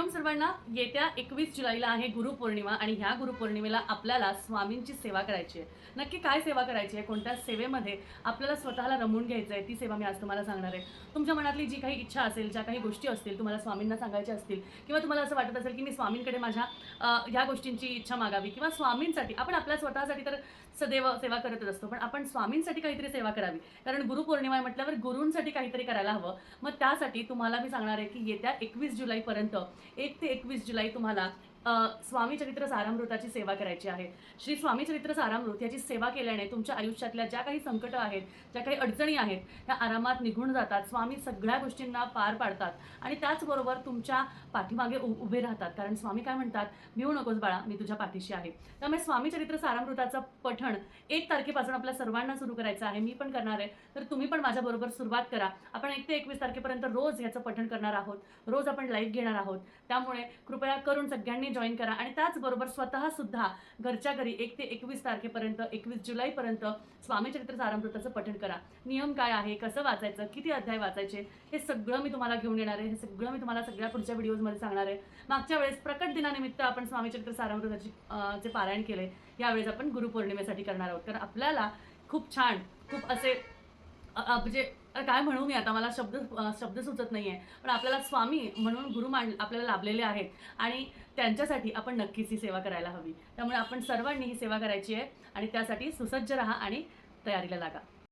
रामराम सर्वांना येत्या एकवीस जुलैला आहे गुरुपौर्णिमा आणि ह्या गुरुपौर्णिमेला आपल्याला स्वामींची सेवा करायची आहे. नक्की काय सेवा करायची आहे? कोणत्या सेवेमध्ये आपल्याला स्वतःला रमवून घ्यायचं आहे? ती सेवा मी आज तुम्हाला सांगणार आहे. तुमच्या मनातली जी काही इच्छा असेल ज्या काही गोष्टी असतील तुम्हाला स्वामींना सांगायच्या असतील किंवा तुम्हाला असं वाटत असेल की मी स्वामींकडे माझ्या ह्या गोष्टींची इच्छा मागावी किंवा स्वामींसाठी आपण आपल्या स्वतःसाठी तर सदैव सेवा करतच असतो पण आपण स्वामींसाठी काहीतरी सेवा करावी. कारण गुरुपौर्णिमा आहे म्हटल्यावर गुरूंसाठी काहीतरी करायला हवं. मग त्यासाठी तुम्हाला मी सांगणार आहे की येत्या एकवीस जुलैपर्यंत एक ते एकवीस जुलै तुम्हाला स्वामी चरित्र सारामृताची सेवा करायची आहे. श्री स्वामी चरित्र सारामृत याची सेवा केल्याने तुमच्या आयुष्यातल्या ज्या काही संकटं आहेत ज्या काही अडचणी आहेत त्या आरामात निघून जातात. स्वामी सगळ्या गोष्टींना पार पाडतात आणि त्याचबरोबर तुमच्या पाठीमागे उ- उभे राहतात. कारण स्वामी काय म्हणतात भिवू नकोस बाळा मी तुझ्या पाठीशी आहे. त्यामुळे स्वामी चरित्र सारामृताचं पठण एक तारखेपासून आपल्या सर्वांना सुरू करायचं आहे. मी पण करणार आहे. तर तुम्ही पण माझ्याबरोबर सुरुवात करा. आपण एक ते एकवीस तारखेपर्यंत रोज याचं पठण करणार आहोत. रोज आपण लाईव्ह घेणार आहोत. त्यामुळे कृपया करून सगळ्यांनी जॉईन करा. आणि त्याचबरोबर स्वतः सुद्धा घरच्या घरी एक ते एकवीस तारखेपर्यंत एकवीस जुलैपर्यंत स्वामीचरित्र सारामृताचं पठण करा. नियम काय आहे? कसं वाचायचं? किती अध्याय वाचायचे? हे सगळं मी तुम्हाला घेऊन येणार आहे. हे सगळं मी तुम्हाला सगळ्या पुढच्या व्हिडिओजमध्ये सांगणार आहे. मागच्या वेळेस प्रकट दिनानिमित्त आपण स्वामीचरित्र सारामृताची पारायण केले यावेळेस आपण गुरुपौर्णिमेसाठी करणार आहोत. कारण आपल्याला खूप छान खूप असे म्हणजे काय म्हणू मी आता मला शब्द शब्द सुचत नाही आहे पण आपल्याला स्वामी म्हणून गुरु मान आपल्याला लाभलेले आहेत. आणि त्यांच्यासाठी आपण नक्कीच ही सेवा करायला हवी. त्यामुळे आपण सर्वांनी ही सेवा करायची आहे. आणि त्यासाठी सुसज्ज राहा आणि तयारीला लागा.